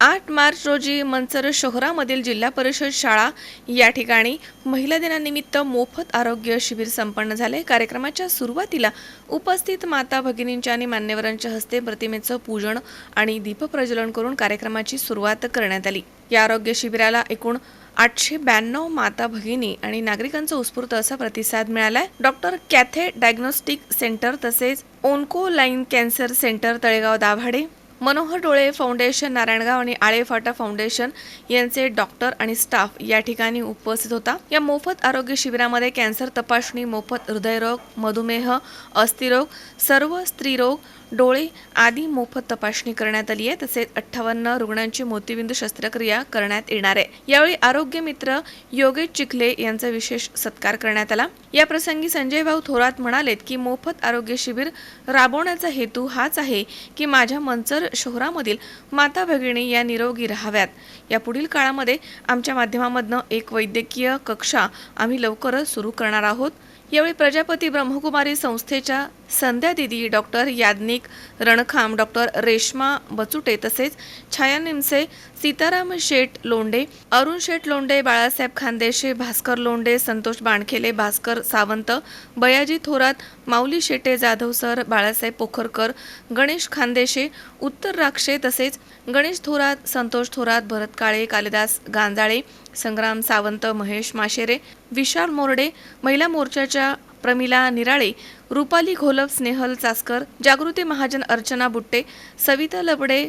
आठ मार्च रोजी मंचर शहरामधील जिल्हा परिषद शाळा या ठिकाणी महिला दिनानिमित्त मोफत आरोग्य शिबिर संपन्न झाले. कार्यक्रमाच्या सुरुवातीला उपस्थित माता भगिनींच्या आणि मान्यवरांच्या हस्ते प्रतिमेचं पूजन आणि दीपप्रज्वलन करून कार्यक्रमाची सुरुवात करण्यात आली. या आरोग्य शिबिराला एकूण आठशे ब्याण्णव माता भगिनी आणि नागरिकांचा उत्स्फूर्त असा प्रतिसाद मिळालाय. डॉक्टर कॅथे डायग्नोस्टिक सेंटर तसेच onco line cancer centre Talegaon Dabhade Manohar Dole foundation Narayangaon आणि आळे फाटा फाउंडेशन यांचे डॉक्टर आणि स्टाफ या ठिकाणी उपस्थित होता. या मोफत आरोग्य शिबिरामध्ये कॅन्सर तपासणी मोफत हृदयरोग मधुमेह अस्थिरोग सर्व स्त्रीरोग डोळे आदी मोफत तपासणी करण्यात आली आहे तसेच अठ्ठावन्न रुग्णांची मोतीबिंदू शस्त्रक्रिया करण्यात येणार आहे. यावेळी आरोग्य मित्र योगेश चिखले यांचा विशेष सत्कार करण्यात आला. या प्रसंगी संजय भाऊ थोरात म्हणालेत की मोफत आरोग्य शिबिर राबवण्याचा हेतू हाच आहे की माझ्या मंचर शहरामधील माता भगिनी या निरोगी राहाव्यात. या पुढील काळामध्ये आमच्या माध्यमामधनं एक वैद्यकीय कक्षा आम्ही लवकरच सुरू करणार आहोत. यावेळी प्रजापती ब्रह्मकुमारी संस्थेच्या संध्या दिदी डॉक्टर याज्ञिक रणखाम डॉक्टर रेश्मा बचुटे तसेच छाया निमसे सीताराम शेठ लोंडे अरुण शेठ लोंडे बाळासाहेब खानदेशे भास्कर लोंडे संतोष बाणखेले भास्कर सावंत बयाजी थोरात माऊली शेटे जाधव सर बाळासाहेब पोखरकर गणेश खानदेशे उत्तर राक्षे तसेच गणेश थोरात संतोष थोरात भरत काळे कालिदास गांजाळे संग्राम सावंत महेश माशेरे विशाल मोरडे महिला मोर्चाच्या प्रमिला निराळे रुपाली घोलप स्नेहल चासकर जागृती महाजन अर्चना बुट्टे सविता लबडे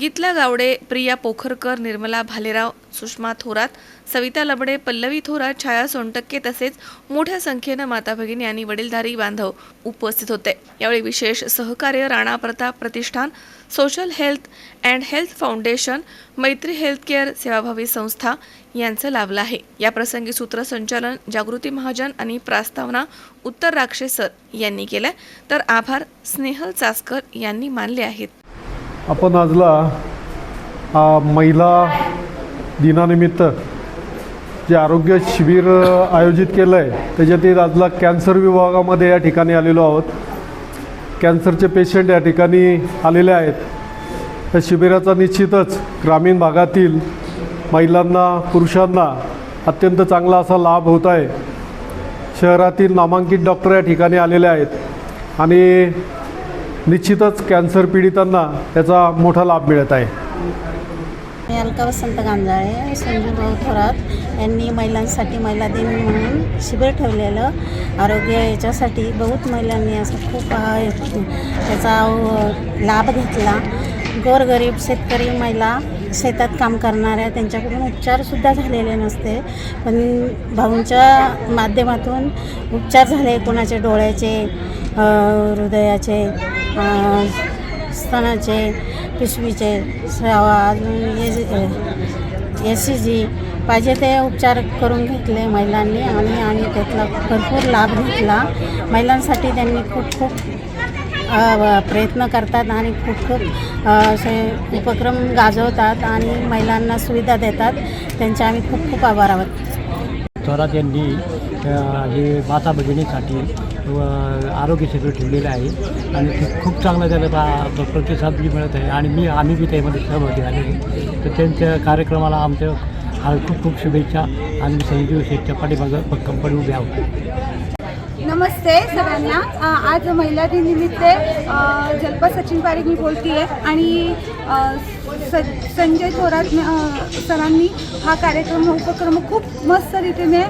गीतला गावडे प्रिया पोखरकर निर्मला भालेराव सुषमा थोरात सविता लबडे पल्लवी थोरात छाया सोनटक्के तसेच मोठ्या संख्येनं माता भगिनी आणि वडीलधारी बांधव उपस्थित होते. यावेळी विशेष सहकार्य Rana Pratap Pratishthan social health and health foundation Maitri healthcare सेवाभावी संस्था यांचं लाभलं आहे. या प्रसंगी सूत्रसंचालन जागृती महाजन आणि प्रास्तावना उत्तर राक्षेसर यांनी केलं तर आभार स्नेहल चासकर यांनी मानले आहेत. आपण आजला महिला दिनानिमित्त जे आरोग्य शिबिर आयोजित केलं आहे त्याच्यातील आजला कॅन्सर विभागामध्ये या ठिकाणी आलेलो आहोत. कॅन्सरचे पेशंट या ठिकाणी आलेले आहेत. या शिबिराचा निश्चितच ग्रामीण भागातील महिलांना पुरुषांना अत्यंत चांगला असा लाभ होत आहे. शहरातील नामांकित डॉक्टर या ठिकाणी आलेले आहेत. आणि निश्चितच कॅन्सर पीडितांना त्याचा मोठा लाभ मिळत आहे. मी अलका वसंत गांजाळे संजू भाऊ थोरात यांनी महिलांसाठी महिला दिन म्हणून शिबिर ठेवलेलं. आरोग्य याच्यासाठी बहुत महिलांनी असं खूप त्याचा लाभ घेतला. गोरगरीब शेतकरी महिला शेतात काम करणाऱ्या त्यांच्याकडून उपचारसुद्धा झालेले नसते. पण भाऊंच्या माध्यमातून उपचार झाले. कोणाचे डोळ्याचे हृदयाचे स्तनाचे पिशवीचे अजून ए सी जी पाहिजे ते उपचार करून घेतले महिलांनी आणि आणि त्यातला भरपूर लाभ घेतला. महिलांसाठी त्यांनी खूप खूप प्रयत्न करतात आणि खूप खूप असे उपक्रम गाजवतात आणि महिलांना सुविधा देतात. त्यांचे आम्ही खूप खूप आभार आहोत. थोरात यांनी हे माता भगिनीसाठी व आरोग्य शिबिर ठेवलेलं आहे. आणि ते खूप चांगला त्याला प्रा- प्रतिसाद बी मिळत आहे. आणि मी आम्ही बी त्यामध्ये सहभागी झाले तर त्यांच्या कार्यक्रमाला आमच्या खूप खूप शुभेच्छा. आणि संजीव शेठच्या पाठीमागं भक्कमपणे उभे आहोत. नमस्ते सगळ्यांना. आज महिला दिननिमित्त जलपा सचिन पारेख मी बोलते आहे आणि स संजय थोरात सरांनी हा कार्यक्रम उपक्रम खूप मस्त रीतीने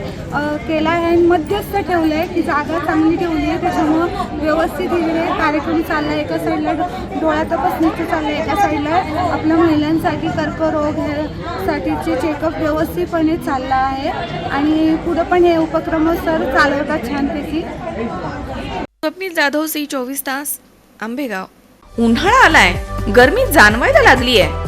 केला आहे आणि मध्यस्थ ठेवलं आहे. की जागा चांगली ठेवली आहे. त्याच्यामुळं व्यवस्थित इकडे कार्यक्रम चालला आहे एका साईडला डो- डोळा तपासणीचं चाललं आहे एका साईडला. आपल्या महिलांसाठी कर्करोग हे साठीचे चेकअप व्यवस्थितपणे चालला आहे. आणि पुढं पण हे उपक्रम सर चालवतात छानपैकी. स्वप्नील जाधव सी चोवीस तास आंबेगाव. उन्हाळा आलाय. गर्मी जाणवायला लागली आहे